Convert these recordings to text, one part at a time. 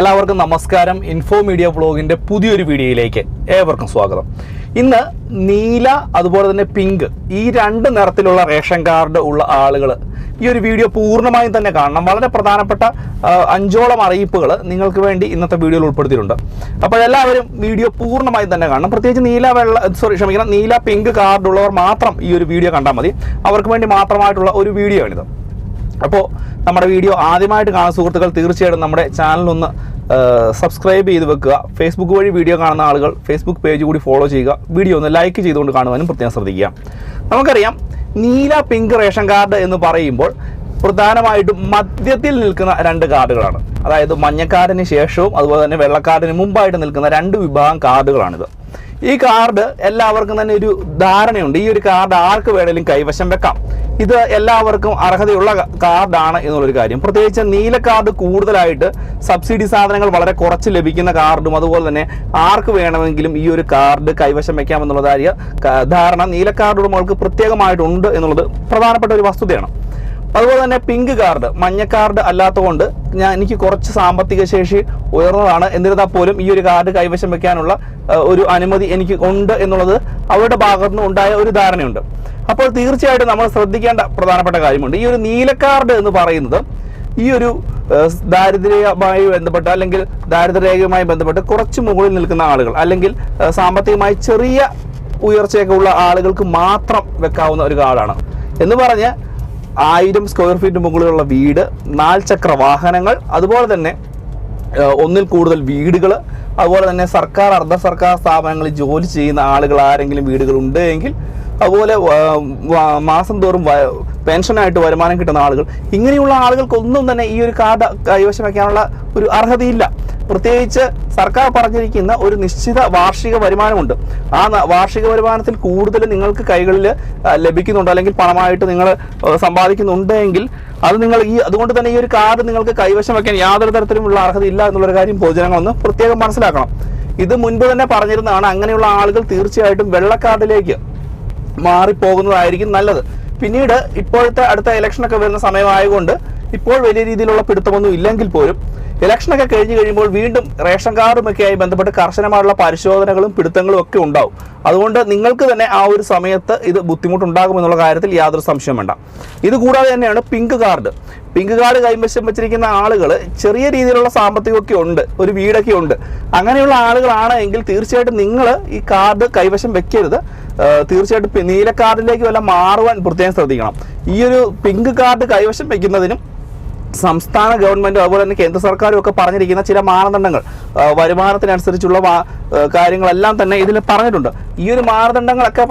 എല്ലാവർക്കും നമസ്കാരം. Info media ബ്ലോഗിന്റെ പുതിയൊരു വീഡിയോയിലേക്ക് ഏവർക്കും സ്വാഗതം. ഇന്ന് നീല അതുപോലെ തന്നെ പിങ്ക് ഈ രണ്ട് നിറത്തിലുള്ള റേഷൻ കാർഡ് ഉള്ള ആളുകൾ ഈ ഒരു വീഡിയോ പൂർണമായും തന്നെ കാണണം. വളരെ പ്രധാനപ്പെട്ട അഞ്ചോളം അറിയിപ്പുകൾ നിങ്ങൾക്ക് വേണ്ടി ഇന്നത്തെ വീഡിയോയിൽ ഉൾപ്പെടുത്തിയിട്ടുണ്ട്. അപ്പോൾ എല്ലാവരും വീഡിയോ പൂർണമായും തന്നെ കാണണം. പ്രത്യേകിച്ച് നീല വെള്ള സോറി ക്ഷമിക്കണം നീല പിങ്ക് കാർഡ് ഉള്ളവർ മാത്രം ഈ ഒരു വീഡിയോ കണ്ടാൽ മതി. അവർക്ക് വേണ്ടി മാത്രമായിട്ടുള്ള ഒരു വീഡിയോ ആണിത് അപ്പോൾ നമ്മുടെ വീഡിയോ ആദ്യമായിട്ട് കാണുന്ന സുഹൃത്തുക്കൾ തീർച്ചയായിട്ടും നമ്മുടെ ചാനലൊന്ന് സബ്സ്ക്രൈബ് ചെയ്ത് വെക്കുക. ഫേസ്ബുക്ക് വഴി വീഡിയോ കാണുന്ന ആളുകൾ ഫേസ്ബുക്ക് പേജ് കൂടി ഫോളോ ചെയ്യുക. വീഡിയോ ഒന്ന് ലൈക്ക് ചെയ്തുകൊണ്ട് കാണുവാനും പ്രത്യേകം ശ്രദ്ധിക്കുക. നമുക്കറിയാം നീല പിങ്ക് റേഷൻ കാർഡ് എന്ന് പറയുമ്പോൾ പ്രധാനമായിട്ടും മധ്യത്തിൽ നിൽക്കുന്ന രണ്ട് കാർഡുകളാണ്. അതായത് മഞ്ഞക്കാർഡിന് ശേഷവും അതുപോലെ തന്നെ വെള്ളക്കാർഡിന് മുമ്പായിട്ട് നിൽക്കുന്ന രണ്ട് വിഭാഗം കാർഡുകളാണിത്. ഈ കാർഡ് എല്ലാവർക്കും തന്നെ ഒരു ധാരണയുണ്ട്. ഈ ഒരു കാർഡ് ആർക്ക് വേണേലും കൈവശം വെക്കാം. ഇത് എല്ലാവർക്കും അർഹതയുള്ള കാർഡാണ് എന്നുള്ളൊരു കാര്യം. പ്രത്യേകിച്ച് നീല കാർഡ് കൂടുതലായിട്ട് സബ്സിഡി സാധനങ്ങൾ വളരെ കുറച്ച് ലഭിക്കുന്ന കാർഡും അതുപോലെ തന്നെ ആർക്ക് വേണമെങ്കിലും ഈ ഒരു കാർഡ് കൈവശം വെക്കാം എന്നുള്ള ധാരണ നീല കാർഡ് ഉടമകൾക്ക് പ്രത്യേകമായിട്ടുണ്ട് എന്നുള്ളത് പ്രധാനപ്പെട്ട ഒരു വസ്തുതയാണ്. അതുപോലെ തന്നെ പിങ്ക് കാർഡ് മഞ്ഞ കാർഡ് അല്ലാത്തതുകൊണ്ട് ഞാൻ എനിക്ക് കുറച്ച് സാമ്പത്തിക ശേഷി ഉയർന്നതാണ്. എന്നിരുന്നാൽ പോലും ഈ ഒരു കാർഡ് കൈവശം വെക്കാനുള്ള ഒരു അനുമതി എനിക്ക് ഉണ്ട് എന്നുള്ളത് അവരുടെ ഭാഗത്തു ഉണ്ടായ ഒരു ധാരണയുണ്ട്. അപ്പോൾ തീർച്ചയായിട്ടും നമ്മൾ ശ്രദ്ധിക്കേണ്ട പ്രധാനപ്പെട്ട കാര്യമുണ്ട്. ഈ ഒരു നീല കാർഡ് എന്ന് പറയുന്നത് ഈ ഒരു ദാരിദ്ര്യമായി ബന്ധപ്പെട്ട് അല്ലെങ്കിൽ ദാരിദ്ര്യരേഖയുമായി ബന്ധപ്പെട്ട് കുറച്ച് മുകളിൽ നിൽക്കുന്ന ആളുകൾ അല്ലെങ്കിൽ സാമ്പത്തികമായി ചെറിയ ഉയർച്ചയൊക്കെ ഉള്ള ആളുകൾക്ക് മാത്രം വെക്കാവുന്ന ഒരു കാർഡാണ് എന്ന് പറഞ്ഞ് ആയിരം സ്ക്വയർ ഫീറ്റ് മുകളിലുള്ള വീട് നാൽചക്ര വാഹനങ്ങൾ അതുപോലെ തന്നെ ഒന്നിൽ കൂടുതൽ വീടുകൾ അതുപോലെ തന്നെ സർക്കാർ അർദ്ധ സർക്കാർ സ്ഥാപനങ്ങളിൽ ജോലി ചെയ്യുന്ന ആളുകൾ ആരെങ്കിലും വീടുകൾ ഉണ്ട് എങ്കിൽ അതുപോലെ മാസം തോറും പെൻഷനായിട്ട് വരുമാനം കിട്ടുന്ന ആളുകൾ ഇങ്ങനെയുള്ള ആളുകൾക്കൊന്നും തന്നെ ഈ ഒരു കാർഡ് കൈവശം വയ്ക്കാനുള്ള ഒരു അർഹതയില്ല. പ്രത്യേകിച്ച് സർക്കാർ പറഞ്ഞിരിക്കുന്ന ഒരു നിശ്ചിത വാർഷിക വരുമാനമുണ്ട്. ആ വാർഷിക വരുമാനത്തിൽ കൂടുതൽ നിങ്ങൾക്ക് കൈകളിൽ ലഭിക്കുന്നുണ്ട് അല്ലെങ്കിൽ പണമായിട്ട് നിങ്ങൾ സമ്പാദിക്കുന്നുണ്ട് എങ്കിൽ അത് നിങ്ങൾ ഈ അതുകൊണ്ട് തന്നെ ഈ ഒരു കാർഡ് നിങ്ങൾക്ക് കൈവശം വെക്കാൻ യാതൊരു തരത്തിലുമുള്ള അർഹത ഇല്ല എന്നുള്ളൊരു കാര്യം പൊതുജനങ്ങളൊന്ന് പ്രത്യേകം മനസ്സിലാക്കണം. ഇത് മുൻപ് തന്നെ പറഞ്ഞിരുന്നതാണ് അങ്ങനെയുള്ള ആളുകൾ തീർച്ചയായിട്ടും വെള്ളക്കാർഡിലേക്ക് മാറിപ്പോകുന്നതായിരിക്കും നല്ലത്. പിന്നീട് ഇപ്പോഴത്തെ അടുത്ത ഇലക്ഷനൊക്കെ വരുന്ന സമയമായതുകൊണ്ട് ഇപ്പോൾ വലിയ രീതിയിലുള്ള പിടുത്തമൊന്നും ഇല്ലെങ്കിൽ പോലും ഇലക്ഷനൊക്കെ കഴിഞ്ഞ് കഴിയുമ്പോൾ വീണ്ടും റേഷൻ കാർഡുമൊക്കെയായി ബന്ധപ്പെട്ട് കർശനമായുള്ള പരിശോധനകളും പിടുത്തങ്ങളും ഒക്കെ ഉണ്ടാവും. അതുകൊണ്ട് നിങ്ങൾക്ക് തന്നെ ആ ഒരു സമയത്ത് ഇത് ബുദ്ധിമുട്ടുണ്ടാകും എന്നുള്ള കാര്യത്തിൽ യാതൊരു സംശയം വേണ്ട. ഇത് കൂടാതെ തന്നെയാണ് പിങ്ക് കാർഡ്. പിങ്ക് കാർഡ് കൈവശം വെച്ചിരിക്കുന്ന ആളുകൾ ചെറിയ രീതിയിലുള്ള സാമ്പത്തികമൊക്കെ ഉണ്ട് ഒരു വീടൊക്കെ ഉണ്ട്. അങ്ങനെയുള്ള ആളുകളാണ് എങ്കിൽ തീർച്ചയായിട്ടും നിങ്ങൾ ഈ കാർഡ് കൈവശം വെക്കരുത്. തീർച്ചയായിട്ടും നീല കാർഡിലേക്ക് വല്ല മാറുവാൻ പ്രത്യേകം ശ്രദ്ധിക്കണം. ഈ ഒരു പിങ്ക് കാർഡ് കൈവശം വെക്കുന്നതിനും സംസ്ഥാന ഗവൺമെന്റും അതുപോലെ തന്നെ കേന്ദ്ര സർക്കാരും ഒക്കെ പറഞ്ഞിരിക്കുന്ന ചില മാനദണ്ഡങ്ങൾ വരുമാനത്തിനനുസരിച്ചുള്ള കാര്യങ്ങളെല്ലാം തന്നെ ഇതിൽ പറഞ്ഞിട്ടുണ്ട്. ഈ ഒരു മാനദണ്ഡങ്ങളൊക്കെ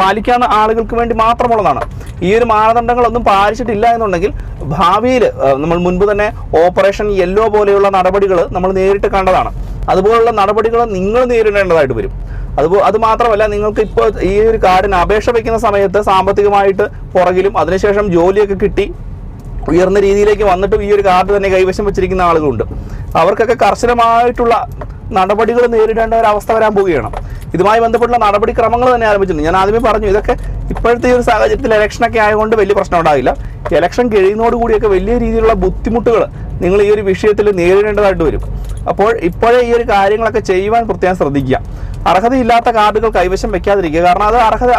പാലിക്കാവുന്ന ആളുകൾക്ക് വേണ്ടി മാത്രമുള്ളതാണ്. ഈ ഒരു മാനദണ്ഡങ്ങളൊന്നും പാലിച്ചിട്ടില്ല എന്നുണ്ടെങ്കിൽ ഭാവിയിൽ നമ്മൾ മുൻപ് തന്നെ ഓപ്പറേഷൻ യെല്ലോ പോലെയുള്ള നടപടികൾ നമ്മൾ നേരിട്ട് കണ്ടതാണ്. അതുപോലുള്ള നടപടികൾ നിങ്ങൾ നേരിടേണ്ടതായിട്ട് വരും. അതുപോ അത് മാത്രമല്ല നിങ്ങൾക്ക് ഇപ്പോൾ ഈ ഒരു കാർഡിന് അപേക്ഷ വയ്ക്കുന്ന സമയത്ത് സാമ്പത്തികമായിട്ട് പുറകിലും അതിനുശേഷം ജോലിയൊക്കെ കിട്ടി ഉയർന്ന രീതിയിലേക്ക് വന്നിട്ടും ഈ ഒരു കാർഡ് തന്നെ കൈവശം വെച്ചിരിക്കുന്ന ആളുകളുണ്ട്. അവർക്കൊക്കെ കർശനമായിട്ടുള്ള നടപടികൾ നേരിടേണ്ട ഒരു അവസ്ഥ വരാൻ പോവുകയാണ്. ഇതുമായി ബന്ധപ്പെട്ടുള്ള നടപടിക്രമങ്ങൾ തന്നെ ആരംഭിച്ചിട്ടുണ്ട്. ഞാൻ ആദ്യമേ പറഞ്ഞു ഇതൊക്കെ ഇപ്പോഴത്തെ ഒരു സാഹചര്യത്തിൽ ഇലക്ഷനൊക്കെ ആയതുകൊണ്ട് വലിയ പ്രശ്നം ഉണ്ടാവില്ല. ഇലക്ഷൻ കഴിയുന്നതോടുകൂടിയൊക്കെ വലിയ രീതിയിലുള്ള ബുദ്ധിമുട്ടുകൾ നിങ്ങൾ ഈ ഒരു വിഷയത്തിൽ നേരിടേണ്ടതായിട്ട് വരും. അപ്പോൾ ഇപ്പോഴേ ഈ ഒരു കാര്യങ്ങളൊക്കെ ചെയ്യുവാൻ പ്രത്യേകം ശ്രദ്ധിക്കുക. അർഹതയില്ലാത്ത കാർഡുകൾ കൈവശം വെക്കാതിരിക്കുക. കാരണം അത് അർഹത